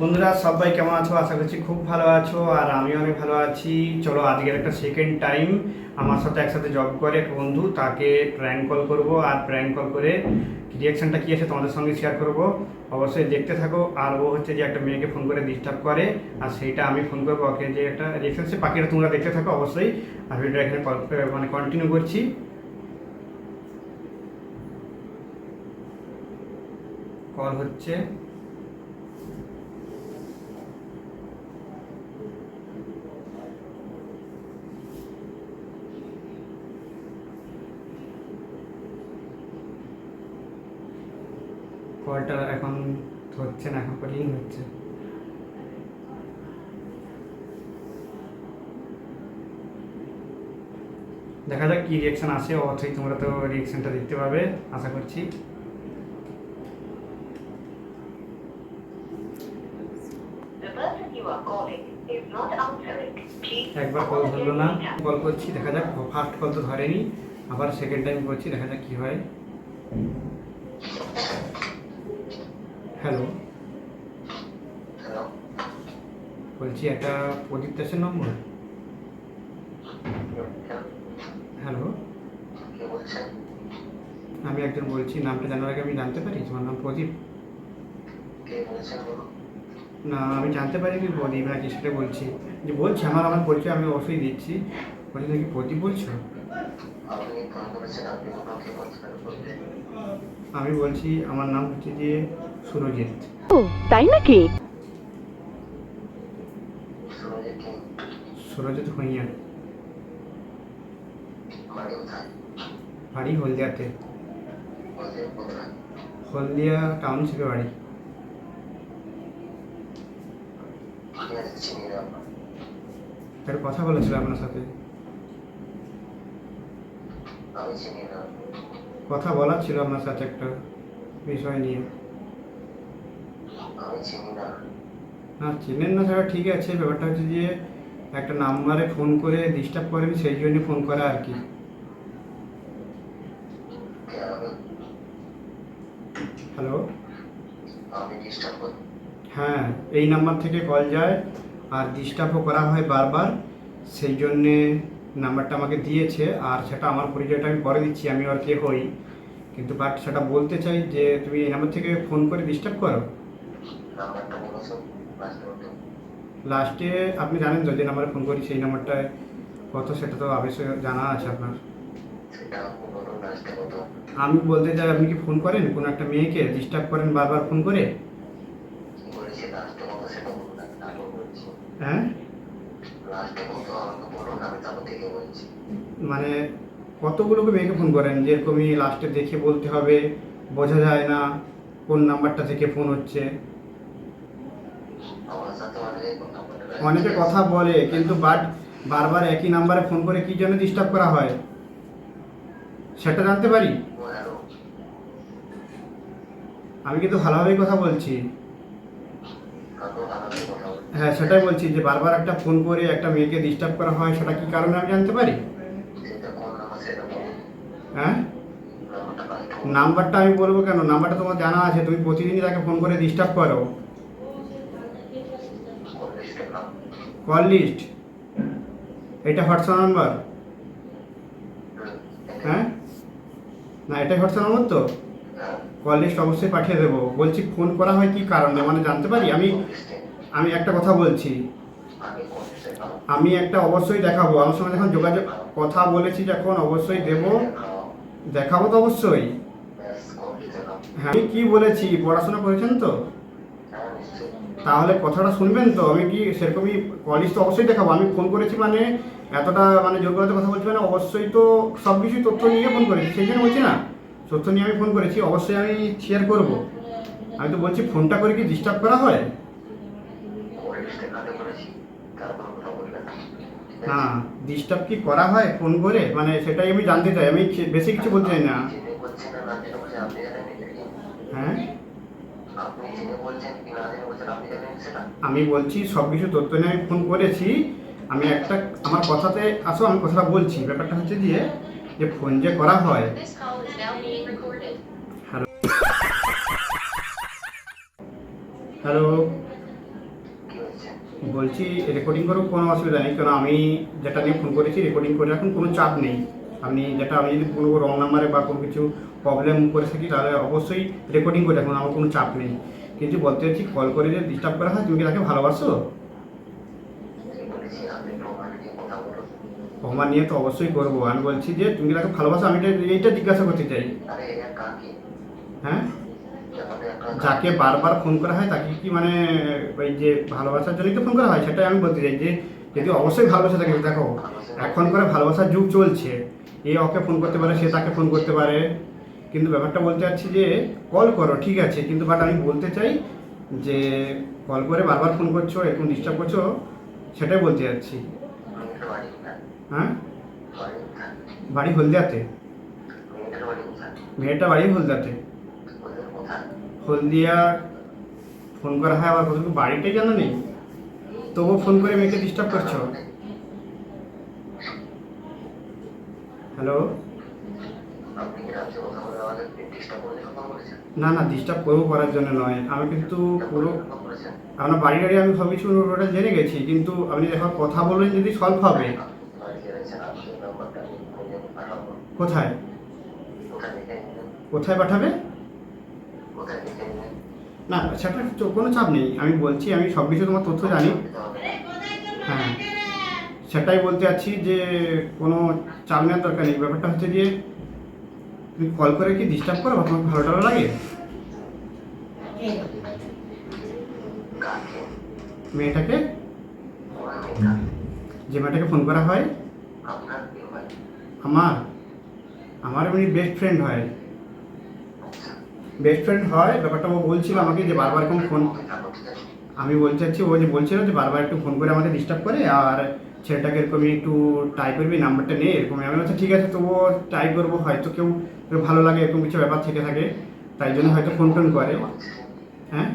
বন্ধুরা, সবাই কেমন আছো? আশা করছি খুব ভালো আছো, আর আমি অনেক ভালো আছি। চলো, আজকের একটা সেকেন্ড টাইম আমার সাথে একসাথে জব করে এক বন্ধু, তাকে প্র্যাঙ্ক কল করব। আর প্র্যাঙ্ক কল করে রিয়াকশনটা কী আছে তোমাদের সঙ্গে শেয়ার করব। অবশ্যই দেখতে থাকো। আর ও হচ্ছে যে একটা মেয়েকে ফোন করে ডিস্টার্ব করে, আর সেইটা আমি ফোন করব। ওকে যে একটা রিয়াকশন সে পাখিটা তোমরা দেখতে থাকো অবশ্যই। আর ভিডিও এখানে মানে কন্টিনিউ করছি। কল হচ্ছে কলটা এখন হচ্ছে না এখন রিং হচ্ছে। দেখা যাক কি রিয়েকশন আসে অবশ্যই তোমরা তো রিয়েকশনটা দেখতে পাবে আশা করছি। একবার কল ধরলো না কল করছি দেখা যাক ফার্স্ট কল তো ধরেনি আবার সেকেন্ড টাইম করছি দেখা যাক কি হয়। হ্যালো। হ্যালো। বলছি একটা প্রদীপ দাসের নম্বর? হ্যালো। আমি একজন বলছি নামটা জানার আগে আমি জানতে পারি? তোমার নাম প্রদীপ? না আমি জানতে পারি কি প্রদীপ? নাকি সেটা বলছি। যে বলছি আমার আমার পরিচয় আমি অবশ্যই দিচ্ছি। বলছি নাকি প্রদীপ বলছো? আপনি ফোন করেছেন আপনি ওনাকে বলছেন বলবেন আমি বলছি আমার নাম হচ্ছে যে সুরজিৎ। ও তাই নাকি? কি? সুরজিৎ ভূঁইয়া। বাড়ি কোথায়? বাড়ি হলদিয়াতে। কোথায়? হলদিয়া টাউনশিপে বাড়ি। একটা কথা বলেছিল আপনার সাথে। কথা বলার ছিল আপনার সাথে একটা বিষয় নিয়ে। আমি চিনি না না চেনেন না সেটা ঠিক আছে। ব্যাপারটা হচ্ছে যে একটা নাম্বারে ফোন করে ডিস্টার্ব করেন সেই জন্য ফোন করা আর কি। হ্যালো? হ্যাঁ এই নাম্বার থেকে কল যায় আর ডিস্টার্বও করা হয় বারবার। সেই জন্যে নাম্বারটা আমাকে দিয়েছে আর সেটা আমার পরিচয়টা আমি পরে দিচ্ছি আমি আর কে হই। কিন্তু বাট সেটা বলতে চাই যে তুমি এই নাম্বার থেকে ফোন করে ডিস্টার্ব করো। লাস্ট আপনি জানেন যে নাম্বারে ফোন করি সেই নাম্বারটায় কত সেটা তো অবশ্যই জানা আছে আপনার। আমি বলতে চাই আপনি কি ফোন করেন? কোনো একটা মেয়েকে ডিস্টার্ব করেন বারবার ফোন করে? হ্যাঁ? আমি তারপর থেকে বলছি। মানে কতগুলোকে মেয়েকে ফোন করেন? যেরকমই লাস্টে দেখে বলতে হবে বোঝা যায় না কোন নাম্বারটা থেকে ফোন হচ্ছে। অনেকে কথা বলে কিন্তু বাট বারবার একই নাম্বারে ফোন করে কি জন্য ডিস্টার্ব করা হয়? সেটা জানতে পারি? আমি কিন্তু ভালোভাবেই কথা বলছি। হ্যাঁ সেটাই বলছি যে বারবার একটা ফোন করে একটা মেয়েকে ডিস্টার্ব করা হয়, সেটা কি কারণে আমি জানতে পারি? হ্যাঁ? নাম্বারটা আমি বলব কেন? নাম্বারটা তোমার জানা আছে, তুমি প্রতিদিনই তাকে ফোন করে ডিস্টার্ব করো। কল লিস্ট এটা হোয়াটসঅ্যাপ নাম্বার হ্যাঁ? না, এটাই হোয়াটসঅ্যাপ নাম্বার তো? কল লিস্ট অবশ্যই পাঠিয়ে দেবো। বলছি ফোন করা হয় কি কারণে? মানে জানতে পারি? আমি আমি একটা কথা বলছি। আমি একটা অবশ্যই দেখাবো। আমার সঙ্গে যখন যোগাযোগ, কথা বলেছি যখন অবশ্যই দেবো। দেখাবো তো অবশ্যই। হ্যাঁ আমি কি বলেছি? পড়াশোনা করেছেন তো? তাহলে কথাটা শুনবেন তো? আমি কি সেরকমই কলেজ তো অবশ্যই দেখাবো। আমি ফোন করেছি মানে এতটা মানে যোগ্যতা কথা বলছি মানে অবশ্যই তো সব কিছুই তথ্য নিয়ে ফোন করেছি। সেই জন্য বলছি না, তথ্য নিয়ে আমি ফোন করেছি। অবশ্যই আমি শেয়ার করব। আমি তো বলছি ফোনটা করে কি ডিস্টার্ব করা হয় কোন লিস্টের নামে করেছি তারপর কথা বলবেন ঠিক আছে? না ডিস্টার্ব কি করা হয় ফোন করে? মানে সেটাই আমি জানতে চাই। আমি বেশি কিছু বলতে চাই না? হ্যাঁ? আমি বলছি সব কিছু তথ্য নিয়ে আমি ফোন করেছি। আমি একটা আমার কথাতে আসো আমি কথাটা বলছি। ব্যাপারটা হচ্ছে যে যে ফোন যে করা হয়। Recorded. হ্যালো। বলছি রেকর্ডিং করেও কোনো অসুবিধা নেই। কারণ আমি যেটা নিয়ে ফোন করেছি রেকর্ডিং করে এখন কোনো চাপ নেই। আপনি যেটা আমি যদি কোনো রং নাম্বারে বা কোনো কিছু প্রবলেম করে থাকি তাহলে অবশ্যই রেকর্ডিং করে রাখুন আমার কোনো চাপ নেই। কিন্তু বলতে চাইছি কল করে যে ডিস্টার্ব করা হয় তুমি তাকে ভালোবাসো? প্রমাণ নিয়ে তো অবশ্যই করব। আমি বলছি যে তুমি তাকে ভালোবাসো? আমি এটা- এইটা জিজ্ঞাসা করতে চাই। হ্যাঁ? যাকে বারবার ফোন করা হয় তাকে কি মানে ওই যে ভালোবাসার জন্যই তো ফোন করা হয়? সেটাই আমি বলতে চাই যে, যদি অবশ্যই ভালোবাসা থাকে, দেখো, এখন করে ভালোবাসার যুগ চলছে। এ ওকে ফোন করতে পারে, সে তাকে ফোন করতে পারে। কিন্তু ব্যাপারটা বলতে চাচ্ছি যে, কল করো, ঠিক আছে। কিন্তু বাট আমি বলতে চাই যে, কল করে বারবার ফোন করছ এরকম ডিস্টার্ব করছ, সেটাই বলতে কোথায় হ্যাঁ? বাড়ি হলদিয়াতে? মেয়েটা বাড়ি হলদিয়াতে? হলদিয়া ফোন করা হয় আবার কতটুকু বাড়িটাই কেন নেই? তবুও ফোন করে মেয়েকে ডিস্টার্ব করছ? হ্যালো না না ডিস্টার্ব করব করার জন্য নয়। আমি কিন্তু পুরো আপনার বাড়ি গাড়ি আমি সব কিছু ওটা জেনে গেছি, কিন্তু আপনি যখন কথা বলবেন যদি সলভ হবে। কোথায়? কোথায় পাঠাবে? না, সেটা কোনো চাপ নেই। আমি বলছি, আমি সব কিছু তোমার তথ্য জানি। হ্যাঁ। সেটাই বলতে চাচ্ছি যে, কোনো চাপ নেওয়ার দরকার নেই। ব্যাপারটা হচ্ছে যে তুমি কল করে কি ডিস্টার্ব করো তোমার ভালো টালো লাগে? মেয়েটাকে? যে মেয়েটাকে ফোন করা হয়? আমার? আমার এমনি বেস্ট ফ্রেন্ড হয়। বেস্ট ফ্রেন্ড হয়, ব্যাপারটা ও বলছিল আমাকে যে বারবার এরকম ফোন আমি বলতে চাচ্ছি ও যে বলছিল যে বারবার একটু ফোন করে আমাকে ডিস্টার্ব করে, আর ছেলেটাকে এরকমই একটু টাইপ করবি নাম্বারটা নেই এরকমই আমি বলছি, ঠিক আছে তো ও টাইপ করব, হয়তো কেউ ভালো লাগে, এরকম কিছু ব্যাপার থেকে থাকে, তাই জন্য হয়তো ফোন টোন করে। হ্যাঁ?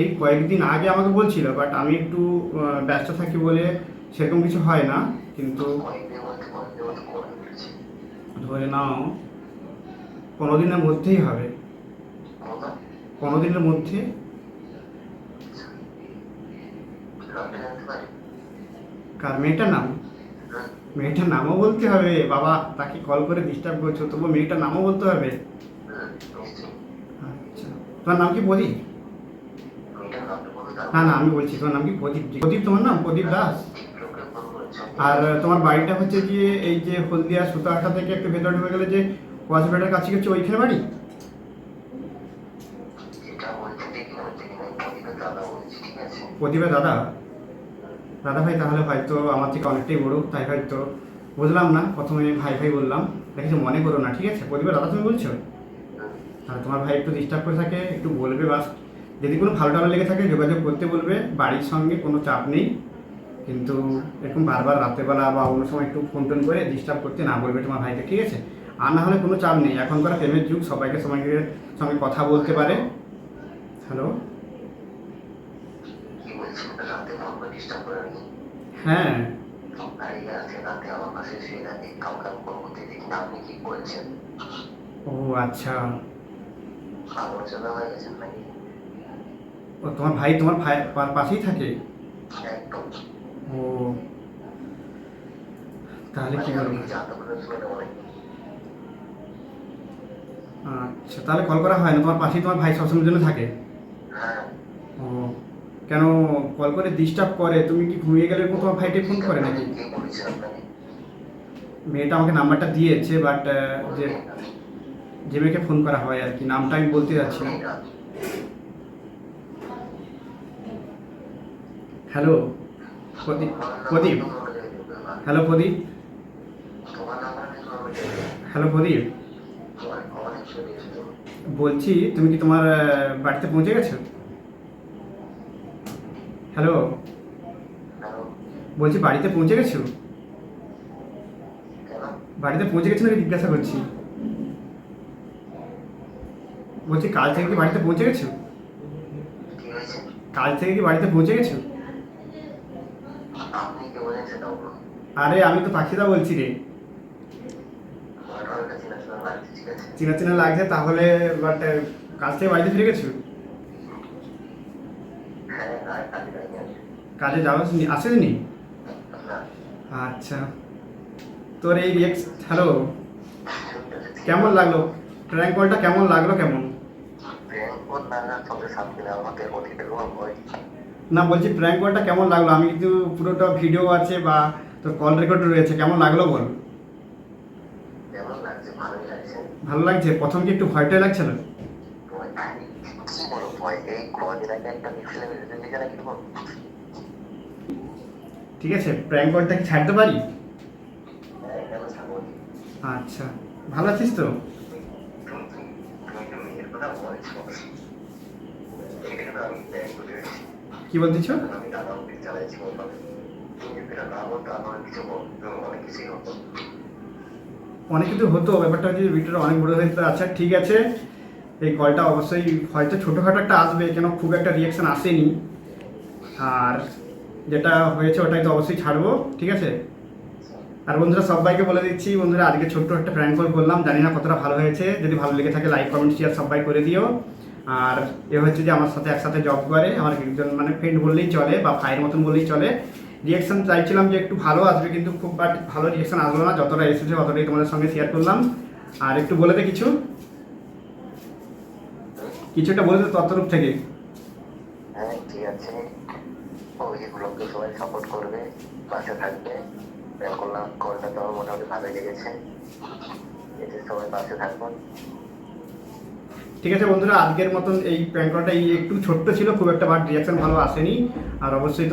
এই কয়েকদিন আগে আমাকে বলছিল বাট আমি একটু ব্যস্ত থাকি বলে সেরকম কিছু হয় না, কিন্তু ধরে নাও পনেরো দিনের মধ্যেই হবে। পনেরো দিনের মধ্যে কার মেয়েটার নাম? মেয়েটার নামও বলতে হবে। বাবা, তাকে কল করে ডিস্টার্ব করছ তবু মেয়েটার নামও বলতে হবে? আচ্ছা। তোমার নাম কি প্রদীপ? না না, আমি বলছি তোমার নাম কি প্রদীপ? প্রদীপ তোমার নাম? প্রদীপ দাস? আর তোমার বাড়িটা হচ্ছে যে এই যে হলদিয়া সুতাহাটা থেকে একটু ভেতরে ঢুকে গেলে যে হসপিটালের কাছে হচ্ছে ওইখানে বাড়ি? প্রদীপের দাদা প্রদীপের দাদা? দাদা ভাই তাহলে হয়তো আমার থেকে অনেকটাই বড় তাই হয়তো বুঝলাম না। প্রথমে ভাই ভাই বললাম দেখেছি মনে করো না ঠিক আছে? প্রদীপের দাদা তুমি বলছো? তাহলে তোমার ভাই একটু ডিস্টার্ব করে থাকে একটু বলবে বাস। যদি কোনো ভালো টালো লেগে থাকে যোগাযোগ করতে বলবে বাড়ির সঙ্গে কোনো চাপ নেই। কিন্তু এরকম বারবার রাত্রেবেলা বা অন্য সময় একটু ফোন টোন করে ডিস্টার্ব করতে না বলবে তোমার ভাইকে ঠিক আছে? আর না হলে কোনো চাপ নেই। এখনকার প্রেমের যুগ সবাইকে সবাইকে সঙ্গে কথা বলতে পারে। হ্যালো হ্যাঁ। ও আচ্ছা। ও তোমার ভাই তোমার ভাই পাশেই থাকে? ও। তাহলে কি বলব জানতে পারে শুনে নেব নাকি আচ্ছা তাহলে কল করা হয় না তোমার পাশেই তোমার ভাই সবসময়ের জন্য থাকে? হ্যাঁ। ও কেন কল করে ডিস্টার্ব করে? তুমি কি ঘুমিয়ে গেলে এরকম তোমার ভাইটাই ফোন করে নাকি? মেয়েটা আমাকে নাম্বারটা দিয়েছে বাট যে যে মেয়েকে ফোন করা হয় আর কি নামটা আমি বলতে যাচ্ছি না। Hello Pradeep Pradeep. Hello Pradeep. Hello Pradeep তোমার অনেক চলে এসেছ বলছি তুমি কি তোমার বাড়িতে পৌঁছে গেছো? হ্যালো বলছি বাড়িতে পৌঁছে গেছো? বাড়িতে পৌঁছে গেছো নাকি জিজ্ঞাসা করছি? বলছি কাল থেকে কি বাড়িতে পৌঁছে গেছো? কাল থেকে কি বাড়িতে পৌঁছে গেছো? আরে আমি তো পাখিদা বলছি রে আমার অনেক কাছে না শোনা লাগছে ঠিক আছে চেনা চেনা লাগছে, তাহলে বাট কাল থেকে বাড়িতে ফিরে গেছো? কাজে। কাজে যাওয়া আসেনি আচ্ছা। তোর এই হ্যালো কেমন লাগল? প্র্যাঙ্ক কলটা কেমন লাগল, কেমন? না না না বলছি প্র্যাঙ্ক কলটা কেমন লাগল? আমি কিন্তু পুরোটা ভিডিও আছে বা তোর কল রেকর্ড রয়েছে, কেমন লাগল বল? ভালো লাগছে? প্রথম কি একটু ভয়টা লাগছে না? কি ঠিক আছে প্র্যাঙ্ক কলটা কি ছাড়তে পারি? আচ্ছা ভালো আছিস তো? কি বলতেছ? আমি দাদা চালাইছি বললাম তুমি অনেক কিছুই হতো অনেক কিছু হতো, ব্যাপারটা হচ্ছে ভিডিওটা অনেক বড় হয়ে আচ্ছা ঠিক আছে। এই কলটা অবশ্যই, হয়তো ছোটোখাটো একটা আসবে, কেন খুব একটা রিয়াকশান আসেনি। আর যেটা হয়েছে ওটাই তো অবশ্যই ছাড়বো, ঠিক আছে? আর বন্ধুরা, সবাইকে বলে দিচ্ছি, বন্ধুরা, আজকে ছোট্ট একটা প্র্যাঙ্ক কল করলাম। জানি না কতটা ভালো হয়েছে। যদি ভালো লেগে থাকে লাইক কমেন্ট শেয়ার সবাই করে দিও। আর এ হচ্ছে যে আমার সাথে একসাথে জব করে, আমার একজন মানে ফ্রেন্ড বললেই চলে বা ভাইয়ের মতন বললেই চলে। রিয়াকশন চাইছিলাম যে একটু ভালো আসবে কিন্তু খুব বাট ভালো রিয়াকশন আসলো না যতটা এসেছে ততটাই তোমাদের সঙ্গে শেয়ার করলাম। আর একটু বলে দে কিছু। কিছু একটা বলে দে তোর তরফ থেকে। হ্যাঁ ঠিক আছে। ওইগুলোকে সবাই সাপোর্ট করবে পাশে থাকবে। করলাম কলটা তো মোটামুটি ভালোই লেগেছে। এতে সবাই পাশে থাকবেন। ঠিক আছে বন্ধুরা আজকের মতন এই এই একটু ছোট্ট ছিল খুব একটা বাট রিয়াকশন ভালো আসেনি। আর অবশ্যই